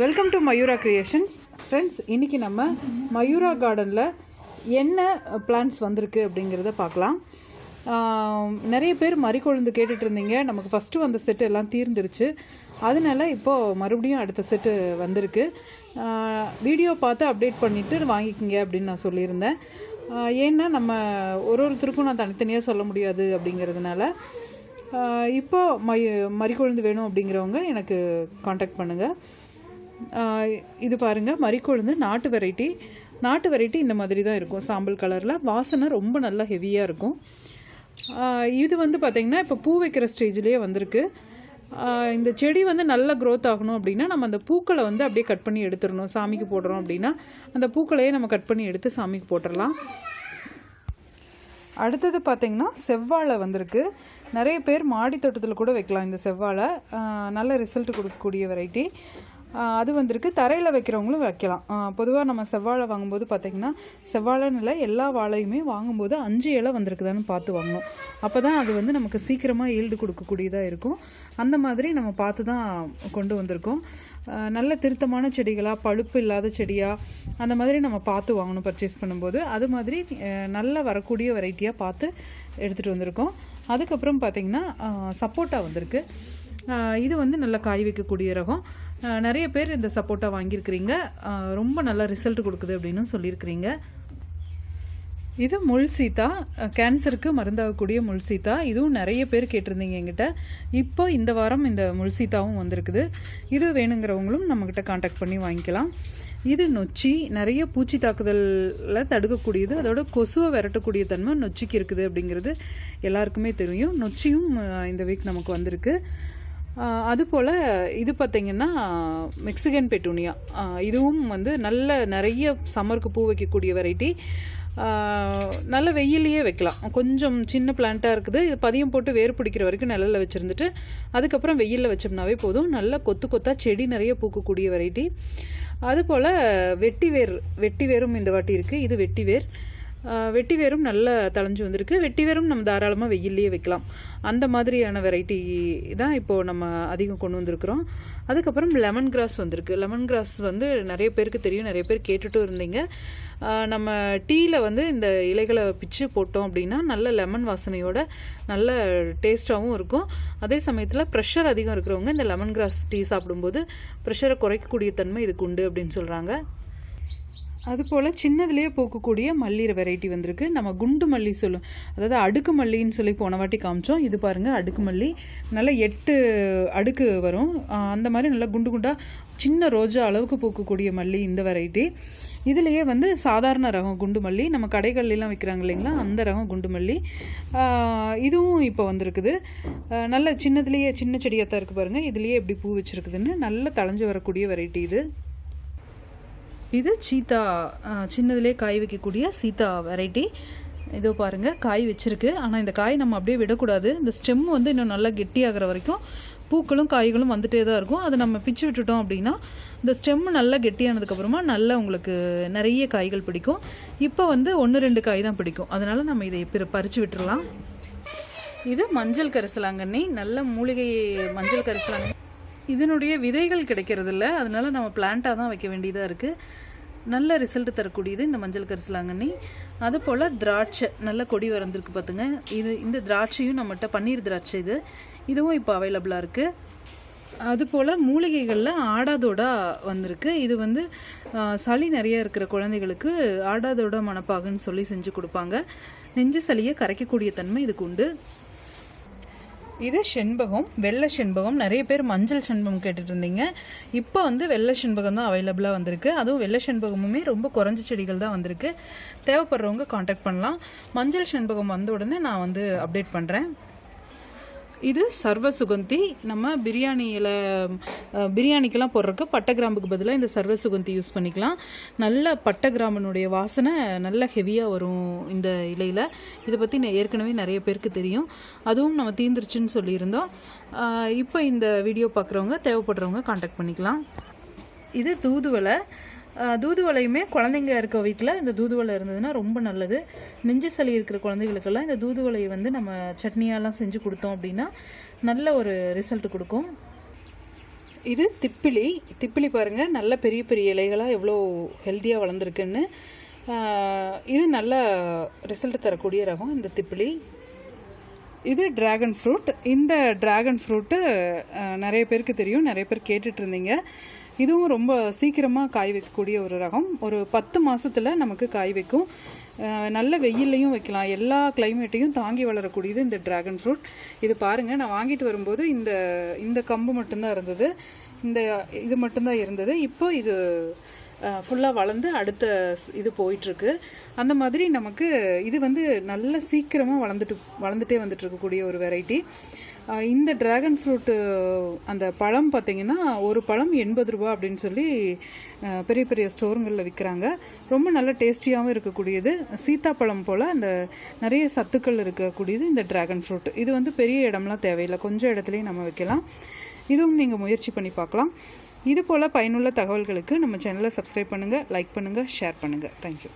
Welcome to Mayura creations friends இன்றைக்கி நம்ம மயூரா கார்டனில் என்ன uh, பிளான்ஸ் வந்திருக்கு அப்படிங்கிறத பார்க்கலாம். நிறைய பேர் மறிக்கொழுந்து கேட்டுட்டு இருந்தீங்க நமக்கு ஃபஸ்ட்டு வந்த செட்டு எல்லாம் தீர்ந்துருச்சு. அதனால இப்போது மறுபடியும் அடுத்த செட்டு வந்திருக்கு. வீடியோ பார்த்து அப்டேட் பண்ணிவிட்டு வாங்கிக்கிங்க அப்படின்னு நான் சொல்லியிருந்தேன். ஏன்னா நம்ம ஒரு ஒருத்தருக்கும் நான் தனித்தனியாக சொல்ல முடியாது அப்படிங்கிறதுனால இப்போது இப்போ மறிக்கொழுந்து வேணும் அப்படிங்கிறவங்க எனக்கு காண்டாக்ட் பண்ணுங்கள் இது பாருங்கள் மறிக்கொழுந்து நாட்டு வெரைட்டி. நாட்டு வெரைட்டி இந்த மாதிரி தான் இருக்கும் சாம்பல் கலரில். வாசனை ரொம்ப நல்லா ஹெவியாக இருக்கும். இது வந்து பார்த்திங்கன்னா இப்போ பூ வைக்கிற ஸ்டேஜ்லேயே வந்திருக்கு. இந்த செடி வந்து நல்ல க்ரோத் ஆகணும் அப்படின்னா நம்ம அந்த பூக்களை வந்து அப்படியே கட் பண்ணி எடுத்துடணும். சாமிக்கு போடுறோம் அப்படின்னா அந்த பூக்களையே நம்ம கட் பண்ணி எடுத்து சாமிக்கு போட்டுடலாம். அடுத்தது பார்த்திங்கன்னா செவ்வாழை வந்திருக்கு. நிறைய பேர் மாடி தோட்டத்தில் கூட வைக்கலாம் இந்த செவ்வாழை. நல்ல ரிசல்ட் கொடுக்கக்கூடிய வெரைட்டி அது வந்திருக்கு. தரையில் வைக்கிறவங்களும் வைக்கலாம். பொதுவாக நம்ம செவ்வாழை வாங்கும்போது பார்த்தீங்கன்னா செவ்வாழைன்னு இல்லை எல்லா வாழையுமே வாங்கும்போது அஞ்சு இலை வந்திருக்குதான்னு பார்த்து வாங்கணும். அப்போ தான் அது வந்து நமக்கு சீக்கிரமாக ஈல்டு கொடுக்கக்கூடியதாக இருக்கும். அந்த மாதிரி நம்ம பார்த்து தான் கொண்டு வந்திருக்கோம். நல்ல திருத்தமான செடிகளாக பழுப்பு இல்லாத செடியாக அந்த மாதிரி நம்ம பார்த்து வாங்கணும் பர்ச்சேஸ் பண்ணும்போது. அது மாதிரி நல்ல வரக்கூடிய வெரைட்டியாக பார்த்து எடுத்துகிட்டு வந்திருக்கோம். அதுக்கப்புறம் பார்த்திங்கன்னா சப்போட்டா வந்திருக்கு. இது வந்து நல்லா காய் வைக்கக்கூடிய ரகம். நிறைய பேர் இந்த சப்போட்டா வாங்கியிருக்கிறீங்க. ரொம்ப நல்ல ரிசல்ட் கொடுக்குது அப்படின்னு சொல்லியிருக்கிறீங்க. இது முள் சீத்தா. கேன்சருக்கு மருந்தாகக்கூடிய முள் சீத்தா. இதுவும் நிறைய பேர் கேட்டிருந்தீங்க என்கிட்ட. இப்போ இந்த வாரம் இந்த முள் சீத்தாவும் வந்திருக்குது. இது வேணுங்கிறவங்களும் நம்மக்கிட்ட காண்டாக்ட் பண்ணி வாங்கிக்கலாம். இது நொச்சி நிறைய பூச்சி தாக்குதலில் தடுக்கக்கூடியது. அதோட கொசுவை விரட்டக்கூடிய தன்மை நொச்சிக்கு இருக்குது அப்படிங்கிறது எல்லாருக்குமே தெரியும். நொச்சியும் இந்த வீக் நமக்கு வந்திருக்கு. அதுபோல் இது பார்த்தீங்கன்னா மெக்சிகன் பெட்டூனியா இதுவும் வந்து நல்ல நிறைய சம்மருக்கு பூ வைக்கக்கூடிய வெரைட்டி நல்ல வெயிலையே வைக்கலாம். கொஞ்சம் சின்ன பிளான்ட்டாக இருக்குது. இது பதியம் போட்டு வேர் பிடிக்கிற வரைக்கும் நிழலில் வச்சுருந்துட்டு அதுக்கப்புறம் வெயிலில் வச்சோம்னாவே போதும். நல்ல கொத்து கொத்தாக செடி நிறைய பூக்கக்கூடிய வெரைட்டி அதுபோல் வெட்டி வேர் வெட்டி வேரும் இந்த வாட்டி இருக்குது இது வெட்டி வேர். வெட்டி வேரும் நல்லா தளைஞ்சு வந்திருக்கு. வெட்டி வேரும் நம்ம தாராளமாக வெயில்லையே வைக்கலாம். அந்த மாதிரியான வெரைட்டி தான் இப்போது நம்ம அதிகம் கொண்டு வந்திருக்கிறோம். அதுக்கப்புறம் லெமன் கிராஸ் வந்திருக்கு. லெமன் கிராஸ் வந்து நிறைய பேருக்கு தெரியும். நிறைய பேர் கேட்டுட்டும் இருந்தீங்க. நம்ம டீயில் வந்து இந்த இலைகளை பிச்சு போட்டோம் அப்படின்னா நல்ல லெமன் வாசனையோட நல்ல டேஸ்ட்டாகவும் இருக்கும். அதே சமயத்தில் ப்ரெஷர் அதிகம் இருக்கிறவங்க இந்த லெமன் கிராஸ் டீ சாப்பிடும்போது ப்ரெஷரை குறைக்கக்கூடிய தன்மை இதுக்கு உண்டு அப்படின்னு சொல்கிறாங்க அதுபோல் சின்னதுலேயே பூக்கக்கூடிய மல்லிகிற வெரைட்டி வந்திருக்கு. நம்ம குண்டு மல்லி சொல்லும் அதாவது அடுக்கு மல்லின்னு சொல்லி போன வாட்டி காமிச்சோம். இது பாருங்கள் அடுக்கு மல்லி. நல்லா எட்டு அடுக்கு வரும். அந்த மாதிரி நல்லா குண்டு குண்டாக சின்ன ரோஜா அளவுக்கு பூக்கக்கூடிய மல்லி இந்த வெரைட்டி இதுலேயே வந்து சாதாரண ரகம் குண்டு மல்லி. நம்ம கடைகள்லாம் விற்கிறாங்க இல்லைங்களா அந்த ரகம் குண்டு மல்லி. இதுவும் இப்போ வந்திருக்குது. நல்ல சின்னதுலேயே சின்ன செடியாக தான் இருக்குது பாருங்கள் இதுலேயே எப்படி பூ வச்சுருக்குதுன்னு நல்ல தளைஞ்சு வரக்கூடிய வெரைட்டி இது. இது சீத்தா அஹ், சின்னதுலேயே காய் வைக்கக்கூடிய சீதா வெரைட்டி இதோ பாருங்கள் காய் வச்சிருக்கு. ஆனால் இந்த காய் நம்ம அப்படியே விடக்கூடாது. இந்த ஸ்டெம் வந்து இன்னும் நல்லா கெட்டியாகிற வரைக்கும் பூக்களும் காய்களும் வந்துட்டே தான் இருக்கும். அதை நம்ம பிச்சு விட்டுட்டோம் அப்படின்னா இந்த ஸ்டெம் நல்லா கெட்டியானதுக்கப்புறமா நல்லா உங்களுக்கு நிறைய காய்கள் பிடிக்கும். இப்போ வந்து ஒன்று ரெண்டு காய் தான் பிடிக்கும். அதனால் நம்ம இதை இப்போ பறித்து விட்டுடலாம் இது மஞ்சள் கரிசலாங்கண்ணி. நல்ல மூலிகை மஞ்சள் கரிசலாங்கண்ணி. இதனுடைய விதைகள் கிடைக்கிறது இல்ல அதனால நம்ம பிளான்ட்டாக தான் வைக்க வேண்டியதாக இருக்குது நல்ல ரிசல்ட் தரக்கூடியது இந்த மஞ்சள் கரிசலாங்கண்ணி அது போல் திராட்சை நல்ல கொடி வளர்ந்துருக்கு பார்த்துங்க இது இந்த திராட்சையும் நம்மகிட்ட பன்னீர் திராட்சை இது. இதுவும் இப்போ அவைலபிளாக இருக்குது அதுபோல் மூலிகைகளில் ஆடாதோடா வந்திருக்கு. இது வந்து சளி நிறைய இருக்கிற குழந்தைகளுக்கு ஆடாதோட மணப்பாகுன்னு சொல்லி செஞ்சு கொடுப்பாங்க. நெஞ்சு சளியை கரைக்கக்கூடிய தன்மை இதுக்கு உண்டு. இது செண்பகம் வெள்ளை செண்பகம். நிறைய பேர் மஞ்சள் செண்பகம் கேட்டுட்டு இருந்தீங்க. இப்போ வந்து வெள்ளை செண்பகம் தான் அவைலபிளாக வந்திருக்கு. அதுவும் வெள்ளை செண்பகமுமே ரொம்ப குறைஞ்ச செடிகள் தான் வந்திருக்கு. தேவைப்படுறவங்க காண்டாக்ட் பண்ணலாம். மஞ்சள் செண்பகம் வந்த உடனே நான் வந்து அப்டேட் பண்ணுறேன் இது சர்வ சுகந்தி நம்ம பிரியாணியில் பிரியாணிக்கெலாம் பிரியாணிக்கெல்லாம் போடுறதுக்கு பட்டை கிராம்புக்கு பதிலாக இந்த சர்வ சுகந்தி யூஸ் பண்ணிக்கலாம். நல்ல பட்டை கிராம்பினுடைய வாசனை நல்ல ஹெவியாக வரும் இந்த இலையில். இதை பற்றி நான் ஏற்கனவே நிறைய பேருக்கு தெரியும். அதுவும் நம்ம தீந்துருச்சுன்னு சொல்லியிருந்தோம். இப்போ இந்த வீடியோ பார்க்குறவங்க தேவைப்படுறவங்க காண்டாக்ட் பண்ணிக்கலாம். இது தூதுவளை. தூதுவளையுமே குழந்தைங்க இருக்க வீட்டில் இந்த தூதுவளை இருந்ததுன்னா ரொம்ப நல்லது. நெஞ்சு சளி இருக்கிற குழந்தைகளுக்கெல்லாம் இந்த தூதுவளையை வந்து நம்ம சட்னியாலாம் செஞ்சு கொடுத்தோம் அப்படின்னா நல்ல ஒரு ரிசல்ட் கொடுக்கும். இது திப்பிலி. திப்பிலி பாருங்கள் நல்ல பெரிய பெரிய இலைகளாக எவ்வளோ ஹெல்த்தியாக வளர்ந்துருக்குன்னு. இது நல்ல ரிசல்ட் தரக்கூடிய ரகம் இந்த திப்பிலி. இது டிராகன் ஃப்ரூட் இந்த டிராகன் ஃப்ரூட்டு நிறைய பேருக்கு தெரியும் நிறைய பேர் கேட்டுட்ருந்தீங்க இதுவும் ரொம்ப சீக்கிரமாக காய் வைக்கக்கூடிய ஒரு ரகம். ஒரு பத்து மாதத்தில் நமக்கு காய் வைக்கும். நல்ல வெயில்லையும் வைக்கலாம். எல்லா கிளைமேட்டையும் தாங்கி வளரக்கூடியது இந்த டிராகன் ஃப்ரூட் இது பாருங்கள் நான் வாங்கிட்டு வரும்போது இந்த இந்த கம்பு மட்டும்தான் இருந்தது. இந்த இது மட்டும்தான் இருந்தது. இப்போ இது ஃபுல்லாக வளர்ந்து அடுத்த ஸ்- இது போயிட்டுருக்கு. அந்த மாதிரி நமக்கு இது வந்து நல்ல சீக்கிரமாக வளர்ந்துட்டு வளர்ந்துட்டே வந்துட்டு இருக்கக்கூடிய ஒரு வெரைட்டி இந்த டிராகன் ஃப்ரூட்டு அந்த பழம் பார்த்தீங்கன்னா ஒரு பழம் எண்பது ரூபா அப்படின்னு சொல்லி பெரிய பெரிய ஸ்டோருங்களில் விற்கிறாங்க ரொம்ப நல்ல டேஸ்டியாகவும் இருக்கக்கூடியது. சீத்தாப்பழம் போல் அந்த நிறைய சத்துக்கள் இருக்கக்கூடியது இந்த டிராகன் ஃப்ரூட் இது வந்து பெரிய இடம்லாம் தேவையில்லை. கொஞ்சம் இடத்துலையும் நம்ம வைக்கலாம். இதுவும் நீங்கள் முயற்சி பண்ணி பார்க்கலாம். இது போல் பயனுள்ள தகவல்களுக்கு நம்ம சேனலை சப்ஸ்கிரைப் பண்ணுங்கள் லைக் பண்ணுங்கள் ஷேர் பண்ணுங்கள் தேங்க்யூ